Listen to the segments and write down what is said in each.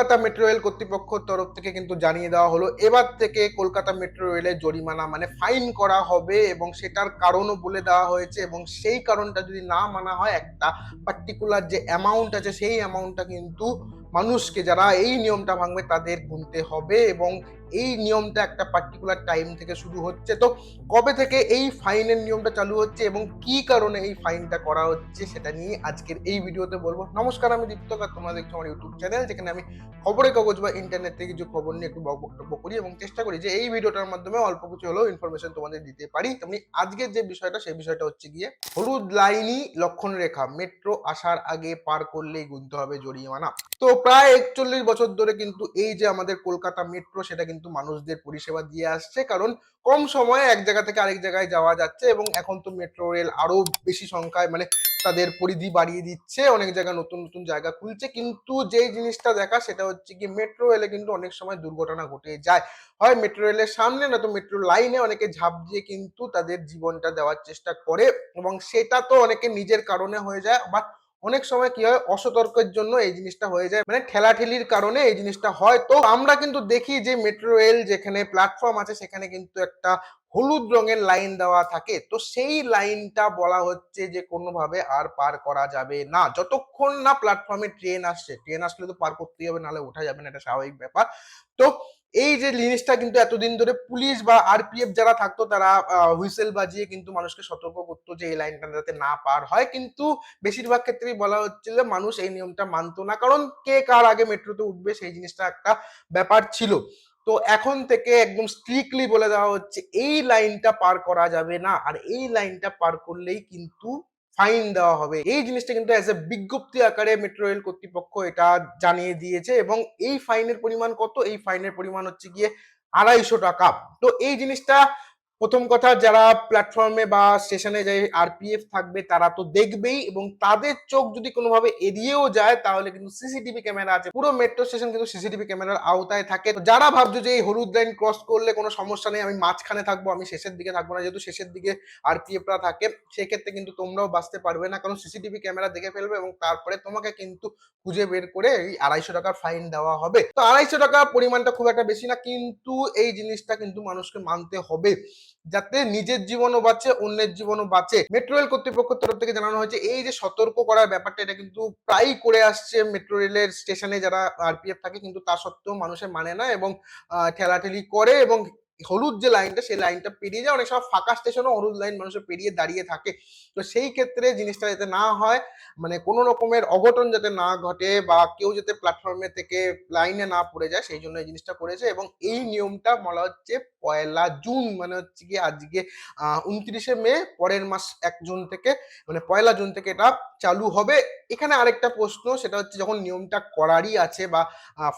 Kolkata metro rail কর্তৃপক্ষের তরফ থেকে কিন্তু জানিয়ে দেওয়া হলো, এবার থেকে কলকাতা মেট্রো রেলের জরিমানা মানে ফাইন করা হবে এবং সেটার কারণও বলে দেওয়া হয়েছে এবং সেই কারণটা যদি না মানা হয়, একটা পার্টিকুলার যে অ্যামাউন্ট আছে, সেই অ্যামাউন্টটা কিন্তু মানুষকে যারা এই নিয়মটা ভাঙবে তাদের গুনতে হবে এবং এই নিয়মটা একটা পার্টিকুলার টাইম থেকে শুরু হচ্ছে। তো কবে থেকে এই ফাইনের নিয়মটা চালু হচ্ছে এবং কি কারণে এই ফাইনটা করা হচ্ছে সেটা নিয়ে আজকের এই ভিডিওতে বলব। নমস্কার, আমি দীপ্তকার তোমরা দেখছ আমার ইউটিউব চ্যানেল যেখানে আমি খবরের কাগজ বা ইন্টারনেট থেকে কিছু খবর নিয়ে একটু বক্তব্য করি এবং চেষ্টা করি যে এই ভিডিওটার মাধ্যমে অল্প কিছু হলেও ইনফরমেশন তোমাদের দিতে পারি। তেমনি আজকের যে বিষয়টা, সেই বিষয়টা হচ্ছে গিয়ে হলুদ লাইনই লক্ষণ রেখা মেট্রো আসার আগে পার করলেই গুনতে হবে জরিমানা। তো প্রায় একচল্লিশ বছর ধরে কিন্তু এই যে আমাদের কলকাতা মেট্রো সেটা কিন্তু মানুষদের পরিষেবা দিয়ে আসছে। কারণ কম সময়ে এক জায়গা থেকে আরেক জায়গায় যাওয়া যাচ্ছে এবং এখন তো মেট্রো রেল আরও বেশি সংখ্যায় মানে তাদের পরিধি বাড়িয়ে দিচ্ছে। অনেক জায়গায় নতুন নতুন জায়গা খুলছে। কিন্তু যেই জিনিসটা দেখা, সেটা হচ্ছে কি মেট্রো রেলে কিন্তু অনেক সময় দুর্ঘটনা ঘটে যায়। হয় মেট্রো রেলের সামনে না তো মেট্রো লাইনে অনেকে ঝাঁপ দিয়ে কিন্তু তাদের জীবনটা দেওয়ার চেষ্টা করে এবং সেটা তো অনেকে নিজের কারণে হয়ে যায়। বা অনেক সময় কি হয়, অসতর্কের জন্য এই জিনিসটা হয়ে যায়। মানে ঠেলাঠেলির কারণে এই জিনিসটা হয়। তো আমরা কিন্তু দেখি যে মেট্রো রেল যেখানে প্ল্যাটফর্ম আছে, সেখানে কিন্তু একটা হলুদ রঙের লাইন দেওয়া থাকে। তো সেই লাইনটা বলা হচ্ছে যে কোনোভাবে আর পার করা যাবে না। যতক্ষণ না প্ল্যাটফর্মে ট্রেন আসছে ট্রেন আসলে তো পার করতেই হবে, নাহলে ওঠা যাবে না, এটা স্বাভাবিক ব্যাপার। তো এই যে জিনিসটা কিন্তু এতদিন ধরে পুলিশ বা আরপিএফ যারা থাকতো, তারা হুইসেল বাজিয়ে কিন্তু মানুষকে সতর্ক করতো যে এই লাইনটা যাতে না পার হয়। কিন্তু বেশিরভাগ ক্ষেত্রেই বলা হচ্ছিল মানুষ এই নিয়মটা মানতো না। কারণ কে কার আগে মেট্রোতে উঠবে সেই জিনিসটা একটা ব্যাপার ছিল। তো এখন থেকে একদম স্ট্রিক্টলি বলে দেওয়া হচ্ছে, এই লাইনটা পার করা যাবে না। আর এই লাইনটা পার করলেই কিন্তু ফাইন দেওয়া হবে। এই জিনিসটা কিন্তু অ্যাজ এ বিজ্ঞপ্তি আকারে মেট্রো রেল কর্তৃপক্ষ এটা জানিয়ে দিয়েছে এবং এই ফাইনের পরিমাণ কত? এই ফাইনের পরিমাণ হচ্ছে গিয়ে আড়াইশো টাকা। তো এই জিনিসটা প্রথম কথা, যারা প্ল্যাটফর্মে বা স্টেশনে যে আরপিএফ থাকবে, তারা তো দেখবেই এবং তাদের চোখ যদি কোনোভাবে এড়িয়েও যায়, তাহলে কিন্তু সিসিটিভি ক্যামেরা আছে। পুরো মেট্রো স্টেশন কিন্তু সিসিটিভি ক্যামেরার আওতায় থাকে। যারা ভাবছ যে এই হলুদ লাইন ক্রস করলে কোনো সমস্যা নেই, আমি মাঝখানে থাকব, আমি শেষের দিকে থাকব না, যেহেতু শেষের দিকে আরপিএফরা থাকে, সেক্ষেত্রে কিন্তু তোমরাও বাঁচতে পারবে না। কারণ সিসিটিভি ক্যামেরা দেখে ফেলবে এবং তারপরে তোমাকে কিন্তু খুঁজে বের করে এই আড়াইশো টাকার ফাইন দেওয়া হবে। তো আড়াইশো টাকা পরিমাণটা খুব একটা বেশি না, কিন্তু এই জিনিসটা কিন্তু মানুষকে মানতে হবে। যাতে নিজের জীবনও বাঁচে, অন্যের জীবনও বাঁচে। মেট্রো রেল কর্তৃপক্ষের তরফ থেকে জানানো হয়েছে, এই যে সতর্ক করার ব্যাপারটা, এটা কিন্তু প্রায়ই করে আসছে মেট্রো রেলের স্টেশনে যারা আরপিএফ থাকে, কিন্তু তা সত্ত্বেও মানুষের মানে না এবং ঠেলাঠেলি করে এবং হলুদ যে লাইনটা, সেই লাইনটা পেরিয়ে যায়। অনেক সময় ফাঁকা স্টেশনও হলুদ লাইন মানুষের পেরিয়ে দাঁড়িয়ে থাকে। তো সেই ক্ষেত্রে জিনিসটা যাতে না হয় মানে কোনো রকমের অঘটন যাতে না ঘটে বা কেউ যাতে প্ল্যাটফর্মে থেকে লাইনে না পড়ে যায়, সেই জন্য এই জিনিসটা করেছে এবং এই নিয়মটা বলা হচ্ছে পয়লা জুন। মানে হচ্ছে কি আজকে উনত্রিশে মে পরের মাস এক জুন থেকে মানে পয়লা জুন থেকে এটা চালু হবে। এখানে আরেকটা প্রশ্ন, সেটা হচ্ছে যখন নিয়মটা করারই আছে বা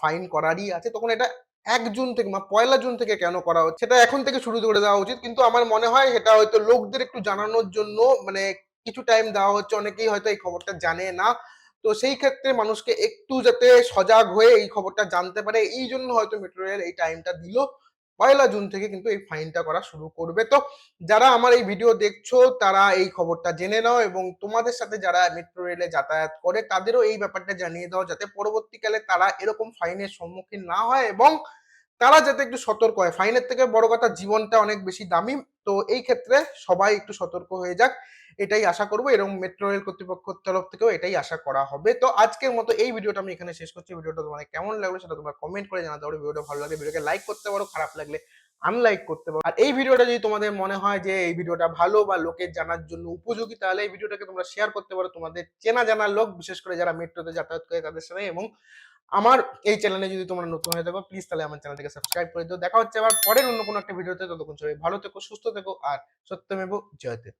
ফাইন করারই আছে, তখন এটা এক জুন থেকে, মা, পয়লা জুন থেকে কেন করা হচ্ছে, সেটা এখন থেকে শুরু করে দেওয়া উচিত। কিন্তু আমার মনে হয় সেটা হয়তো লোকদের একটু জানানোর জন্য মানে কিছু টাইম দেওয়া হচ্ছে, অনেকেই হয়তো এই খবরটা জানে না। তো সেই ক্ষেত্রে মানুষকে একটু যাতে সজাগ হয়ে এই খবরটা জানতে পারে, এই জন্য হয়তো মেট্রো রেল এই টাইমটা দিল। পয়লা জুন থেকে কিন্তু এই ফাইনটা করা শুরু করবে। তো যারা আমার এই ভিডিও দেখছ, তারা এই খবরটা জেনে নাও এবং তোমাদের সাথে যারা মেট্রো রেলে যাতায়াত করে, তাদেরও এই ব্যাপারটা জানিয়ে দাও যাতে পরবর্তীকালে তারা এরকম ফাইনের সম্মুখীন না হয় এবং তারা যাতে একটু সতর্ক হয়? ফাইনের থেকে বড় কথা জীবনটা অনেক বেশি দামি। তো এই ক্ষেত্রে সবাই একটু সতর্ক হয়ে যাক। এটাই আশা করব। এরকম মেট্রো রেল কর্তৃপক্ষের তরফ থেকেও এটাই আশা করা হবে। তো আজকের মতো এই ভিডিওটা আমি এখানে শেষ করছি। ভিডিওটা তোমাদের কেমন লাগল সেটা তোমরা কমেন্ট করে জানাতে পারো। ভিডিওটা ভালো লাগলে ভিডিওকে লাইক করতে পারো। খারাপ লাগলে আনলাইক করতে পারো। আর এই ভিডিওটা যদি তোমাদের মনে হয় যে এই ভিডিওটা ভালো বা লোকের জানার জন্য উপযোগী, তাহলে এই ভিডিওটাকে তোমরা শেয়ার করতে পারো। তোমাদের চেনা জানার লোক, বিশেষ করে যারা মেট্রোতে যাতায়াত করে তাদের সাথে এবং আমার এই চ্যানেলে যদি তোমরা নতুন হয়ে থাকো প্লিজ তাহলে আমার চ্যানেলটিকে সাবস্ক্রাইব করে দিও। দেখা হচ্ছে আবার পরের অন্য কোনো একটা ভিডিওতে ততক্ষণ সবাই ভালো থেকো, সুস্থ থেকো, আর সত্যমেব জয়তে